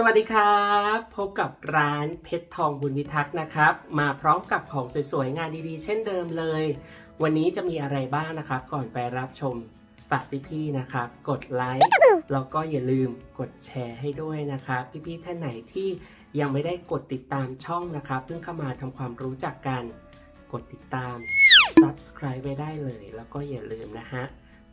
สวัสดีครับ พบกับร้านเพชรทองบุญวิทักษ์นะครับ มาพร้อมกับของสวยๆ งานดีๆ เช่นเดิมเลย วันนี้จะมีอะไรบ้างนะครับ ก่อนไปรับชมฝากพี่ๆนะครับ กดไลค์แล้วก็อย่าลืมกดแชร์ให้ด้วยนะครับ พี่ๆท่านไหนที่ยังไม่ได้กดติดตามช่องนะครับเพิ่งเข้ามาทำความรู้จักกัน กดติดตาม subscribe ไว้ได้เลย แล้วก็อย่าลืมนะฮะ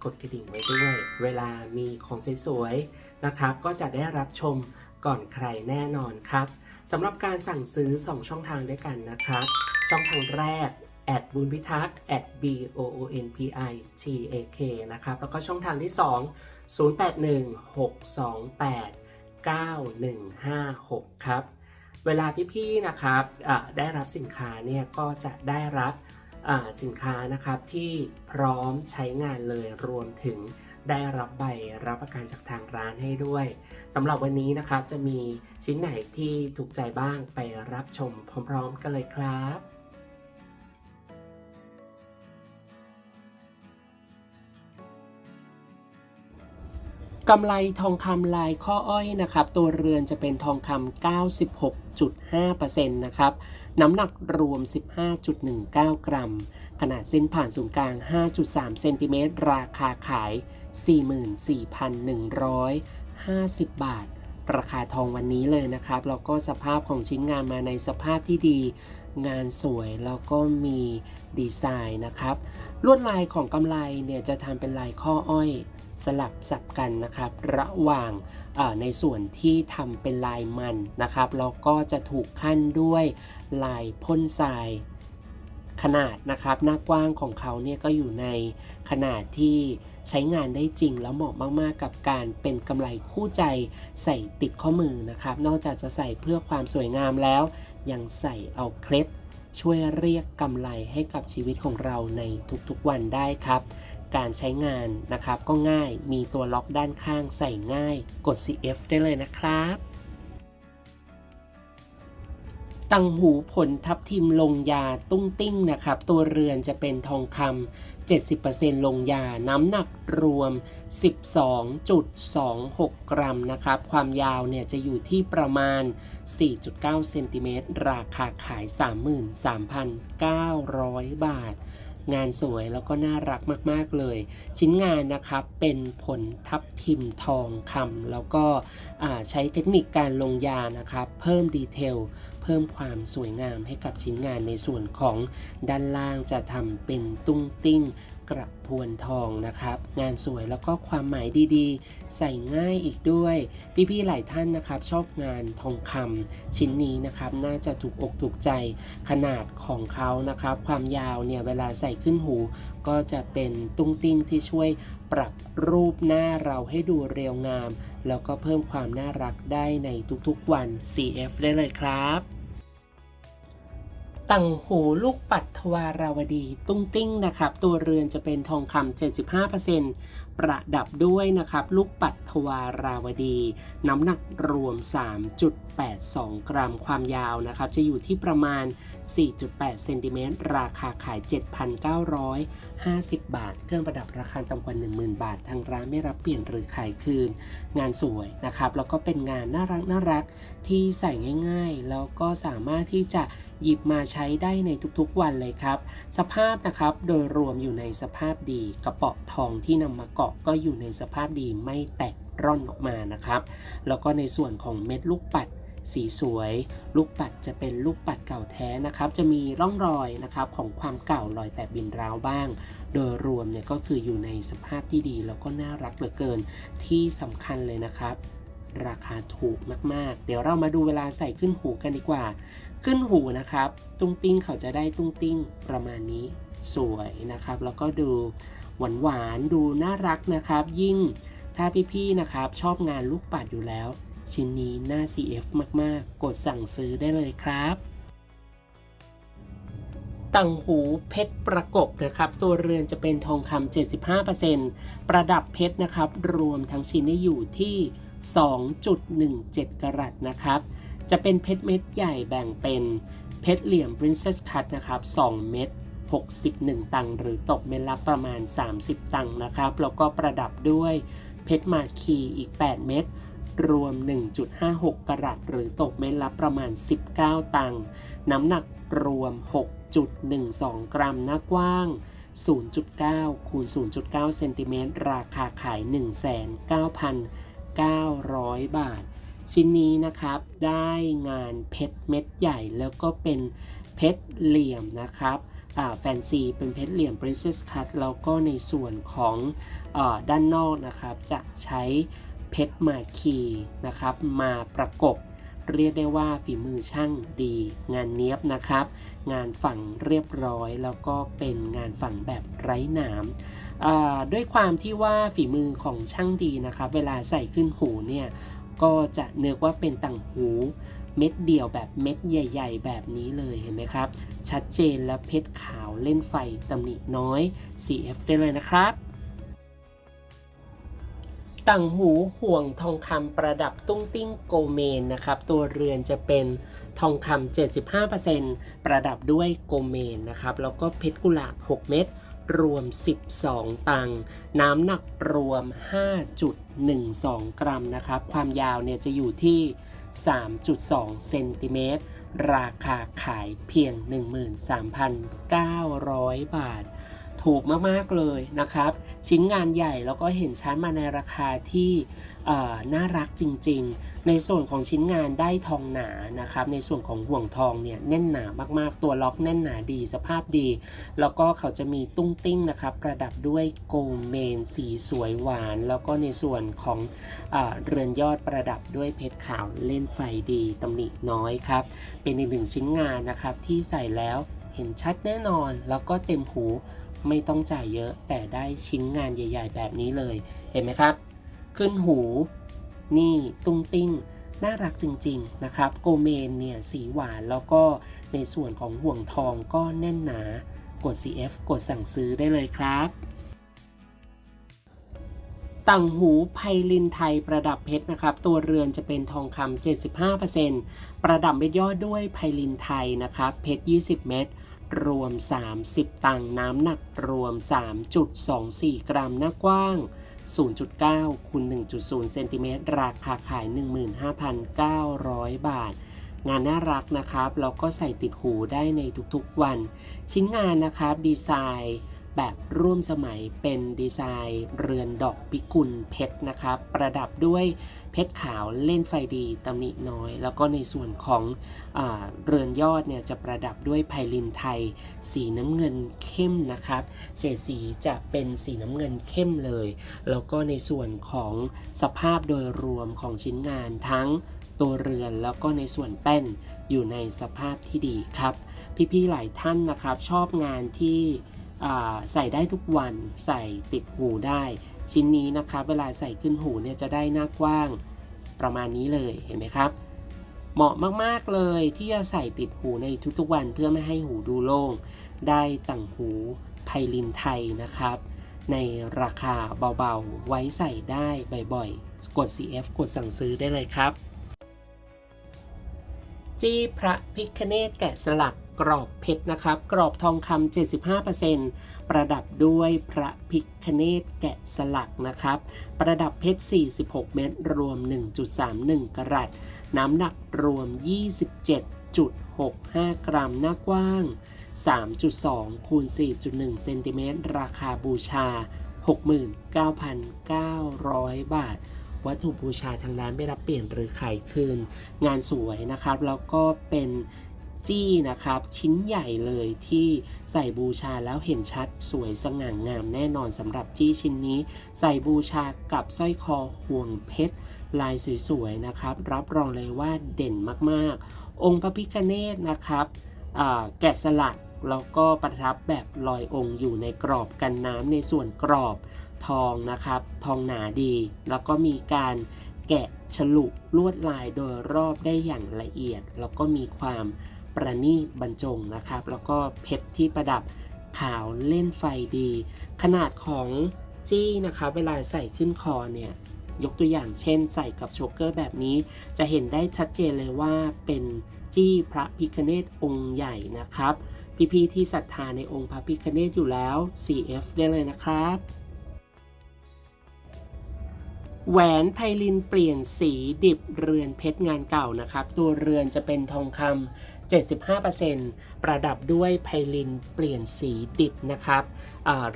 กดกระดิ่งไว้ด้วย เวลามีของสวยๆนะครับ ก็จะได้รับชม ก่อนใครแน่นอนครับสำหรับการสั่งซื้อ 2 ช่องทางด้วยกันนะครับ ช่องทางแรกแอดบุญพิทักษ์ at b o o n p i t a k นะครับ แล้วก็ช่องทางที่ 2 0 8 1 6 2 8 9 1 5 6 ครับ เวลาพี่ๆนะครับได้รับสินค้าเนี่ยก็จะได้รับสินค้านะครับที่พร้อมใช้งานเลยรวมถึง ได้รับใบรับประกันจากทางร้านให้ด้วยสำหรับวันนี้นะครับจะมีชิ้นไหนที่ถูกใจบ้างไปรับชมพร้อมๆกันเลยครับกำไรทองคำลายข้ออ้อยนะครับ ตัวเรือนจะเป็นทองคำ96.5%นะครับ น้ำหนักรวม 15.19 กรัม ขนาดเส้นผ่านศูนย์กลาง 5.3 เซนติเมตร ราคาขาย 44,150 บาท ราคาทองวันนี้เลยนะครับ แล้วก็สภาพของชิ้นงานมาในสภาพที่ดี งานสวยแล้วก็มีดีไซน์นะครับ ลวดลายของกำไรเนี่ยจะทำเป็นลายข้ออ้อย สลับสับกันนะครับ ระหว่างในส่วนที่ทำเป็นลายมันนะครับแล้วก็จะถูกขั้นด้วยลายพ่นทรายขนาดนะครับหน้ากว้างของเขาเนี่ยก็อยู่ในขนาดที่ใช้งานได้จริงแล้วเหมาะมาก ๆ กับการเป็นกำไรคู่ใจใส่ติดข้อมือนะครับ นอกจากจะใส่เพื่อความสวยงามแล้ว ยังใส่เอาเคล็ดช่วยเรียกกำไรให้กับชีวิตของเราในทุกๆวันได้ครับ การใช้งานนะครับ ก็ง่ายมีตัวล็อกด้านข้างใส่ง่าย กด CF ได้เลยนะครับตังหูผลทับทิมลงยาตุ้งติ้งนะครับ ตัวเรือนจะเป็นทองคำ70%ลงยาน้ำหนักรวม 12.26 กรัมนะครับ ความยาวเนี่ยจะอยู่ที่ประมาณ 4.9 เซนติเมตรราคาขาย 33,900 บาท งานสวยแล้วก็น่ารักมากๆเลย ชิ้นงานนะครับเป็นผลทับทิมทองคำแล้วก็ใช้เทคนิคการลงยานะครับ เพิ่มดีเทลเพิ่มความสวยงามให้กับชิ้นงานในส่วนของด้านล่างจะทำเป็นตุ้งติ้ง กระพวนทองนะครับ งานสวยแล้วก็ความหมายดีๆ ใส่ง่ายอีกด้วย พี่ๆหลายท่านนะครับ ชอบงานทองคำชิ้นนี้นะครับ น่าจะถูกอกถูกใจขนาดของเขานะครับ ความยาวเนี่ยเวลาใส่ขึ้นหู ก็จะเป็นตุ้งติ้งที่ช่วยปรับรูปหน้าเราให้ดูเรียวงาม แล้วก็เพิ่มความน่ารักได้ในทุกๆวัน CF ได้เลยครับ ต่างหูลูกปัดทวาราวดี ตุ้งติ้งนะครับ ตัวเรือนจะเป็นทองคำ75%ประดับด้วยนะครับ ลูกปัดทวาราวดี น้ำหนักรวม 3.82 กรัมความยาวนะครับ จะอยู่ที่ประมาณ 4.8 เซนติเมตรราคาขาย 7,950 บาท เครื่องประดับราคาต่ำกว่า 10,000 บาท ทางร้านไม่รับเปลี่ยนหรือขายคืน งานสวยนะครับ แล้วก็เป็นงานน่ารักน่ารักที่ใส่ง่าย ๆ แล้วก็สามารถที่จะ หยิบมาใช้ได้ในทุกๆวันเลยครับ สภาพนะครับโดยรวมอยู่ในสภาพดีกระเป๋าทองที่นำมาเกาะก็อยู่ในสภาพดีไม่แตกร่อนออกมานะครับ แล้วก็ในส่วนของเม็ดลูกปัดสีสวย ลูกปัดจะเป็นลูกปัดเก่าแท้นะครับ จะมีร่องรอยนะครับของความเก่ารอยแตกบินร้าวบ้าง โดยรวมเนี่ยก็คืออยู่ในสภาพที่ดีแล้วก็น่ารักเหลือเกินที่สำคัญเลยนะครับ ราคาถูกมากๆ เดี๋ยวเรามาดูเวลาใส่ขึ้นหูกันดีกว่า ขึ้นหูนะครับ ตุ้งติ้งเขาจะได้ตุ้งติ้งประมาณนี้สวยนะครับ แล้วก็ดูหวานหวานดูน่ารักนะครับ ยิ่งถ้าพี่ๆนะครับ ชอบงานลูกปัดอยู่แล้ว ชิ้นนี้น่า CF มากๆ กดสั่งซื้อได้เลยครับต่างหูเพชรประกบนะครับ ตัวเรือนจะเป็นทองคำ75%ประดับเพชรนะครับ รวมทั้งชิ้นได้อยู่ที่ 2.17 กรัตนะครับ จะเป็นเพชรเม็ดใหญ่แบ่งเป็นเพชรเหลี่ยม Princess Cut นะครับ 2 เม็ด61 ตังหรือตกเม็ดละประมาณ 30 ตังนะครับ แล้วก็ประดับด้วยเพชรมาคีอีก 8 เม็ดรวม 1.56 กรัตหรือตกเม็ดละประมาณ 19 ตังน้ำหนักรวม 6.12 กรัมหน้ากว้าง 0.9คูณ0.9 เซนติเมตร ราคาขาย 900 บาท ชิ้นนี้นะครับได้งานเพชรเม็ดใหญ่แล้วก็เป็นเพชรเหลี่ยมนะครับแฟนซีเป็นเพชรเหลี่ยม Princess Cut แล้วก็ในส่วนของอด้านนอกนะครับจะใช้เพชรมาคีนะครับ มาประกบเรียกได้ว่าฝีมือช่างดี งานเนี้ยบนะครับ งานฝั่งเรียบร้อย แล้วก็เป็นงานฝั่งแบบไร้หนาม ด้วยความที่ว่าฝีมือของช่างดีนะครับ เวลาใส่ขึ้นหูเนี่ยก็จะเนึกว่าเป็นต่างหูเม็ดเดี่ยวแบบเม็ดใหญ่ ๆ แบบนี้เลยเห็นไหมครับ ชัดเจนและเพชรขาวเล่นไฟตำหนิน้อย CF ได้เลยนะครับต่างหูห่วงทองคำประดับตุ้งติ้งโกเมนนะครับ ตัวเรือนจะเป็นทองคำ75%ประดับด้วยโกเมนนะครับ แล้วก็เพชรกุหลาบ 6 เม็ด รวม 12 ตังค์น้ำหนักรวม 5.12 กรัมนะครับ ความยาวเนี่ยจะอยู่ที่ 3.2 เซนติเมตร ราคาขายเพียง 13,900 บาท ถูกมากๆเลยนะครับ ชิ้นงานใหญ่แล้วก็เห็นชั้นมาในราคาที่น่ารักจริง ๆ ในส่วนของชิ้นงานได้ทองหนานะครับ ในส่วนของห่วงทองเนี่ยแน่นหนามากๆ ตัวล็อกแน่นหนาดีสภาพดี แล้วก็เขาจะมีตุ้งติ้งนะครับ ประดับด้วยโกลเมนสีสวยหวาน แล้วก็ในส่วนของอเรือนยอดประดับด้วยเพชรขาวเล่นไฟดีตำหนิน้อยครับ เป็นอีกหนึ่งชิ้นงานนะครับที่ใส่แล้วเห็นชัดแน่นอนแล้วก็เต็มหู ไม่ต้องจ่ายเยอะแต่ได้ชิ้นงานใหญ่ ๆ แบบนี้เลยเห็นไหมครับ ขึ้นหู นี่ตุ้งติ้งน่ารักจริง ๆ นะครับ โกเมนเนี่ยสีหวานแล้วก็ในส่วนของห่วงทองก็แน่นหนากด CF กดสั่งซื้อได้เลยครับต่างหูไพลินไทยประดับเพชรนะครับ ตัวเรือนจะเป็นทองคำ75%ประดับเม็ดยอดด้วยไพลินไทยนะครับ เพชร 20 เม็ด รวม 30 ตังน้ำหนักรวม 3.24 กรัมหน้ากว้าง 0.9คูณ1.0เซนติเมตรราคาขาย 15,900 บาท งานน่ารักนะครับแล้วก็ใส่ติดหูได้ในทุกๆวัน ชิ้นงานนะครับดีไซน์ แบบร่วมสมัยเป็นดีไซน์เรือนดอกพิกุลเพชรนะครับ ประดับด้วยเพชรขาวเล่นไฟดีตำหนิน้อย แล้วก็ในส่วนของอเรือนยอดเนี่ยจะประดับด้วยไพลินไทย สีน้ำเงินเข้มนะครับเฉดสีจะเป็นสีน้ำเงินเข้มเลย แล้วก็ในส่วนของสภาพโดยรวมของชิ้นงานทั้งตัวเรือนแล้วก็ในส่วนแป้นอยู่ในสภาพที่ดีครับ พี่ๆหลายท่านนะครับชอบงานที่ ใส่ได้ทุกวันใส่ติดหูได้ ชิ้นนี้นะครับเวลาใส่ขึ้นหูเนี่ยจะได้หน้ากว้างประมาณนี้เลยเห็นไหมครับ เหมาะมากๆเลยที่จะใส่ติดหูในทุกๆวันเพื่อไม่ให้หูดูโล่ง ได้ต่างหูไพลินไทยนะครับ ในราคาเบาๆ ไว้ใส่ได้บ่อยๆ กด CF กดสั่งซื้อได้เลยครับ จี้พระพิคเนตแกะสลัก กรอบเพชรนะครับ กรอบทองคำ75%ประดับด้วยพระพิคเนตแกะสลักนะครับ ประดับเพชร 46 เม็ดรวม 1.31 กรัตน้ำหนักรวม 27.65 กรัมหน้ากว้าง 3.2 คูณ 4.1 เซนติเมตรราคาบูชา 69,900 บาทวัตถุบูชาทางร้านไม่รับเปลี่ยนหรือขายคืน งานสวยนะครับ แล้วก็เป็น จี้นะครับ ชิ้นใหญ่เลยที่ใส่บูชาแล้วเห็นชัดสวยสง่างามแน่นอนสำหรับจี้ชิ้นนี้ ใส่บูชากับสร้อยคอห่วงเพชร ลายสวยๆนะครับ รับรองเลยว่าเด่นมากๆ องค์พระพิฆเนศนะครับแกะสลักแล้วก็ประทับแบบลอยองค์อยู่ในกรอบกันน้ำในส่วนกรอบทองนะครับ ทองหนาดี แล้วก็มีการแกะฉลุลวดลายโดยรอบได้อย่างละเอียด แล้วก็มีความ ประณีตบรรจงนะครับ แล้วก็เพชรที่ประดับขาวเล่นไฟดี ขนาดของจี้นะครับ เวลาใส่ขึ้นคอเนี่ยยกตัวอย่างเช่นใส่กับโชกเกอร์แบบนี้ จะเห็นได้ชัดเจนเลยว่าเป็นจี้พระพิคเนตองค์ใหญ่นะครับ พี่ๆที่ศรัทธาในองค์พระพิคเนตอยู่แล้ว CF ได้เลยนะครับ แหวนไพลินเปลี่ยนสีดิบเรือนเพชรงานเก่านะครับ ตัวเรือนจะเป็นทองคำ 75%ประดับด้วยไพลินเปลี่ยนสีดิบนะครับ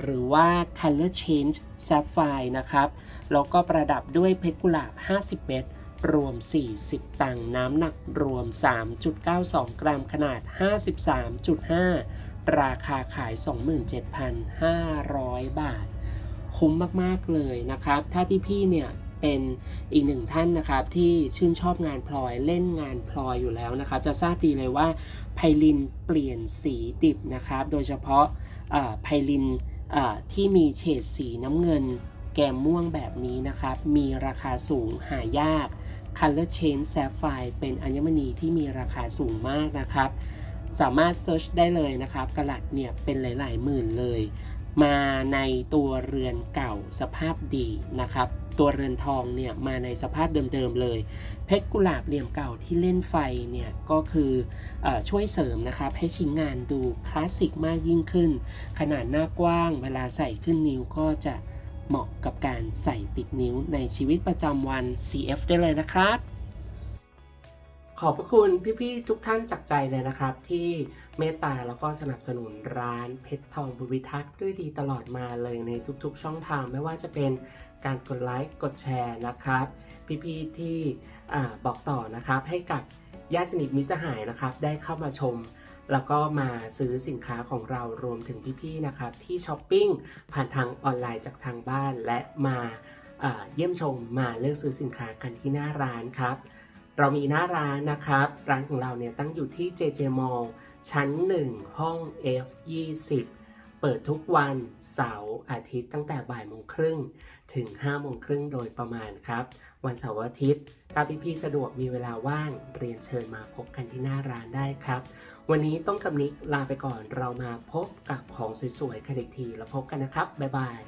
หรือว่า color change sapphire นะครับ แล้วก็ประดับด้วยเพชรกุหลาบ 50 เม็ดรวม 40 ตังค์น้ำหนักรวม 3.92 กรัมขนาด 53.5 ราคาขาย 27,500 บาท คุ้มมาก ๆ เลยนะครับ ถ้าพี่ ๆ เนี่ย เป็นอีกหนึ่งท่านนะครับที่ชื่นชอบงานพลอยเล่นงานพลอยอยู่แล้วนะครับ จะทราบดีเลยว่าไพลินเปลี่ยนสีดิบนะครับ โดยเฉพาะไพลินที่มีเฉดสีน้ำเงิน แกมม่วงแบบนี้นะครับ มีราคาสูงหายาก Color Change Sapphire เป็นอัญมณีที่มีราคาสูงมากนะครับ สามารถเซิร์ชได้เลยนะครับกระลัดเนี่ยเป็นหลาย ๆ หมื่นเลย มาในตัวเรือนเก่าสภาพดีนะครับ ตัวเรือนทองเนี่ยมาในสภาพเดิมๆเลย เพชรกุหลาบเหลี่ยมเก่าที่เล่นไฟเนี่ยก็คืออช่วยเสริมนะครับให้ชิ้นงานดูคลาสสิกมากยิ่งขึ้น ขนาดหน้ากว้างเวลาใส่ขึ้นนิ้วก็จะเหมาะกับการใส่ติดนิ้วในชีวิตประจำวัน CF ได้เลยนะครับ ขอบพระคุณพี่ๆทุกท่านจากใจเลยนะครับ ที่เมตตาแล้วก็สนับสนุนร้านเพชรทองบุญวิทักษ์ด้วยดีตลอดมาเลยในทุกๆ ช่องทางไม่ว่าจะเป็นการกดไลค์กดแชร์นะครับ พี่ๆที่บอกต่อนะครับให้กับญาติสนิทมิตรสหายนะครับ ได้เข้ามาชมแล้วก็มาซื้อสินค้าของเรารวมถึงพี่ๆนะครับ ที่ช้อปปิ้งผ่านทางออนไลน์จากทางบ้านและมาเยี่ยมชมมาเลือกซื้อสินค้ากันที่หน้าร้านครับ เรามีหน้าร้านนะครับ ร้านของเราเนี่ยตั้งอยู่ที่ JJ Mall ชั้น 1 ห้อง F20 เปิดทุกวันเสาร์อาทิตย์ตั้งแต่บ่ายโมงครึ่งถึง5โมงครึ่งโดยประมาณครับ วันเสาร์อาทิตย์ถ้าพี่ๆสะดวกมีเวลาว่างเรียนเชิญมาพบกันที่หน้าร้านได้ครับ วันนี้ต้องกับนิกลาไปก่อนเรามาพบกับของสวยๆกันอีกทีแล้วพบกันนะครับ บ๊ายบาย